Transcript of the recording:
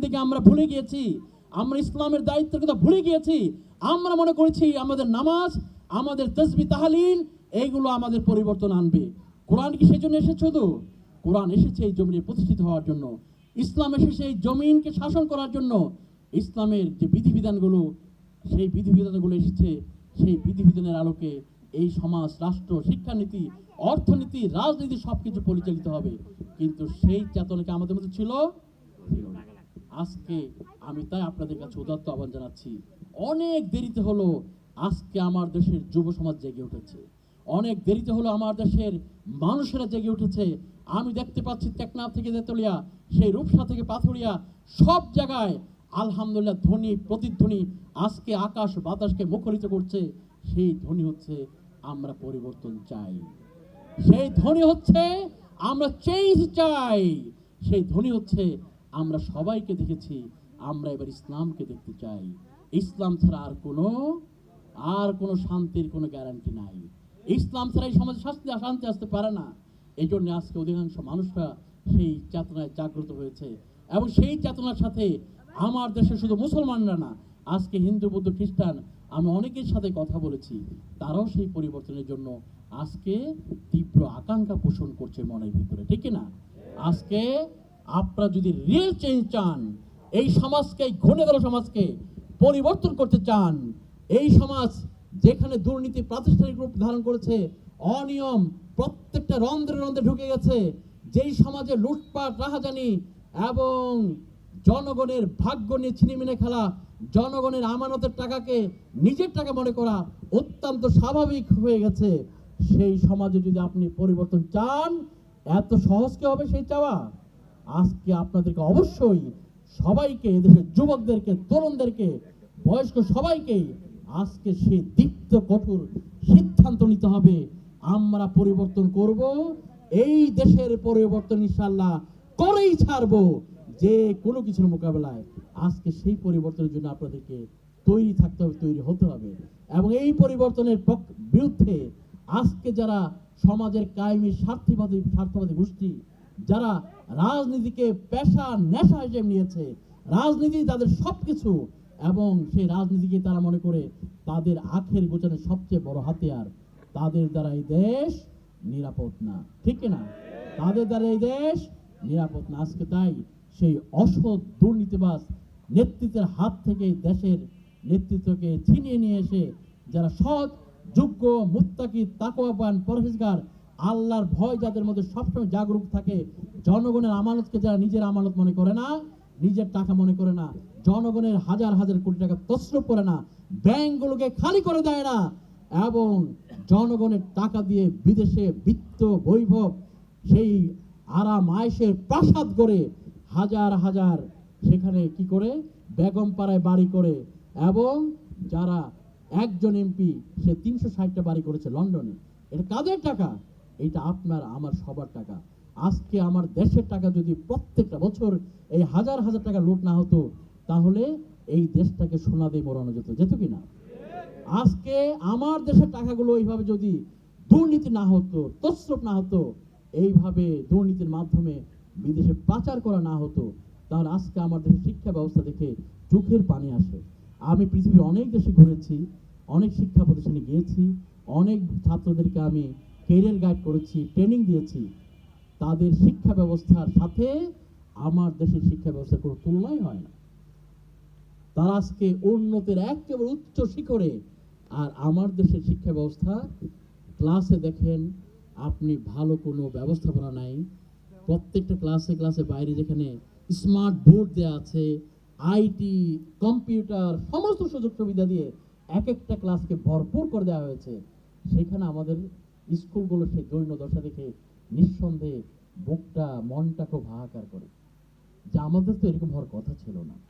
জিন্দিকে আমরা ভুলে গিয়েছি, আমরা ইসলামের দায়িত্বের কথা ভুলে গিয়েছি, আমরা মনে করেছি আমাদের নামাজ, আমাদের তসবি তাহালিল, এইগুলো আমাদের পরিবর্তন আনবে। কোরআন কি সেই জন্য এসেছে তো কোরআন এসেছে এই জমিনে প্রতিষ্ঠিত হওয়ার জন্য। ইসলাম এসেছে এই জমিনকে শাসন করার জন্য। ইসলামের যে বিধিবিধানগুলো, সেই বিধিবিধানগুলো এসেছে, সেই বিধিবিধানের আলোকে এই সমাজ, রাষ্ট্র, শিক্ষানীতি, অর্থনীতি, রাজনীতি সবকিছু পরিচালিত হবে। কিন্তু সেই চেতনাকে আমাদের মধ্যে ছিল? ছিল না। আজকে আমি তাই আপনাদের কাছে উদাত্ত আহ্বান জানাচ্ছি। অনেক দেরিতে হলো আজকে আমার দেশের যুব সমাজ জেগে উঠেছে। অনেক দেরিতে হলো আমার দেশের মানুষেরা জেগে উঠেছে। আমি দেখতে পাচ্ছি টেকনাফ থেকে তেতুলিয়া, সেই রূপসা থেকে পাথুরিয়া, সব জায়গায় আলহামদুলিল্লাহ ধ্বনি, প্রতিধ্বনি আজকে আকাশ বাতাসকে মুখরিত করছে। সেই ধ্বনি হচ্ছে, আমরা পরিবর্তন চাই। সেই ধ্বনি হচ্ছে, আমরা চেঞ্জ চাই। সেই ধ্বনি হচ্ছে আমরা সবাইকে দেখেছি, আমরা এবার ইসলামকে দেখতে চাই। ইসলাম ছাড়া আর কোনো আর কোনো শান্তির কোনো গ্যারান্টি নাই। ইসলাম ছাড়া এই সমাজে শাস্তি শান্তি আসতে পারে না। এই জন্য আজকে অধিকাংশ মানুষরা সেই চেতনায় জাগ্রত হয়েছে। এবং সেই চেতনার সাথে আমার দেশে শুধু মুসলমানরা না, আজকে হিন্দু, বৌদ্ধ, খ্রিস্টান, আমি অনেকের সাথে কথা বলেছি, তারাও সেই পরিবর্তনের জন্য আজকে তীব্র আকাঙ্ক্ষা পোষণ করছে মনের ভিতরে, ঠিক না? আজকে আপনারা যদি রিয়েল চেঞ্জ চান, এই সমাজকে ঘনে গেল সমাজকে পরিবর্তন করতে চান, এই সমাজ যেখানে দুর্নীতি প্রাতিষ্ঠানিক রূপ ধারণ করেছে, অনিয়ম প্রত্যেকটা রন্ধ্রে রন্ধ্রে ঢুকে গেছে, যেই সমাজে লুটপাট, রাহাজানি এবং জনগণের ভাগ্য নিয়ে ছিনিমিনে খেলা, জনগণের আমানতের টাকাকে নিজের টাকা মনে করা অত্যন্ত স্বাভাবিক হয়ে গেছে, সেই সমাজে যদি আপনি পরিবর্তন চান, এত সহজ কি হবে সেই চাওয়া? আজকে আপনাদেরকে অবশ্যই সবাইকে, এদেশের যুবকদেরকে, তরুণদেরকে, বয়স্ক সবাইকেই আজকে সেই দীপ্ত, কঠোর সিদ্ধান্ত নিতে হবে। আমরা পরিবর্তন করব, এই দেশের পরিবর্তন ইনশাল্লাহ করেই ছাড়বো। যে কোনো কিছুর মোকাবেলায় আজকে সেই পরিবর্তনের জন্য আপনাদেরকে তৈরি থাকতে হবে, তৈরি হতে হবে। এবং এই পরিবর্তনের বিরুদ্ধে আজকে যারা সমাজের কায়েমি, স্বার্থবাদী স্বার্থবাদী গোষ্ঠী যারা রাজনীতিকে পেশা, নেশা হিসেবে নিয়েছে, রাজনীতি তাদের সবকিছু এবং সেই রাজনীতিকে তারা মনে করে তাদের আখের গোছানোর সবচেয়ে বড় হাতিয়ার। তাদের দ্বারা এই দেশ নিরাপদ না। ঠিক না? তাদের দ্বারা এই দেশ নিরাপদ না। আজকে তাই সেই অসৎ দুর্নীতিবাস নেতৃত্বের হাত থেকে দেশের নেতৃত্বকে ছিনিয়ে নিয়ে এসে যারা সৎ, যোগ্য, মুত্তাকি, তাকওয়াবান, পরহেজগার আল্লাহর ভয় যাদের মধ্যে সবসময় জাগরুক থাকে, জনগণের আমানতকে যারা নিজের আমানত মনে করে না, নিজের টাকা মনে করে না, জনগণের হাজার হাজার কোটি টাকা তসরুপ করে না, ব্যাংকগুলোকে খালি করে দেয় না এবং জনগণের টাকা দিয়ে বিদেশে বিত্ত বৈভব সেই আরাম আয়েসের প্রাসাদ করে হাজার হাজার সেখানে কি করে? বেগম পাড়ায় বাড়ি করে এবং যারা একজন এমপি, সে তিনশো ষাটটা বাড়ি করেছে লন্ডনে। এটা কাদের টাকা? এটা আপনার, আমার সবার টাকা। আজকে আমার দেশের টাকা যদি প্রত্যেকটা বছর এই হাজার হাজার টাকা লুট না হতো, তাহলে এই দেশটাকে সোনা দিয়ে মোড়ানো যেত যেত কি না আজকে আমার দেশের টাকাগুলো এইভাবে যদি দুর্নীতি না হতো তসরুপ না হতো, এইভাবে দুর্নীতির মাধ্যমে বিদেশে পাচার করা না হতো, তাহলে আজকে আমার দেশের শিক্ষা ব্যবস্থা দেখে চোখের পানি আসে। আমি পৃথিবীর অনেক দেশে ঘুরেছি, অনেক শিক্ষা প্রতিষ্ঠানে গিয়েছি, অনেক ছাত্রদেরকে আমি কেরিয়ার গাইড করেছি ট্রেনিং দিয়েছি, তাদের শিক্ষা ব্যবস্থার সাথে আমার দেশের শিক্ষা ব্যবস্থার কোনো তুলনাই হয় না। তারা আজকে উন্নতির একেবারে উচ্চ শিখরে, আর আমার দেশের শিক্ষা ব্যবস্থা ক্লাসে দেখেন, আপনি ভালো কোনো ব্যবস্থাপনা নাই। প্রত্যেকটা ক্লাসে ক্লাসে বাইরে যেখানে স্মার্ট বোর্ড দেওয়া আছে আইটি কম্পিউটার সমস্ত সুযোগ সুবিধা দিয়ে এক একটা ক্লাসকে ভরপুর করে দেওয়া হয়েছে, সেখানে আমাদের স্কুলগুলো সেই দৈন্য দশা দেখে নিঃসন্দেহে বুকটা, মনটা খুব হাহাকার করে। যে আমাদের তো এরকম হওয়ার কথা ছিল না।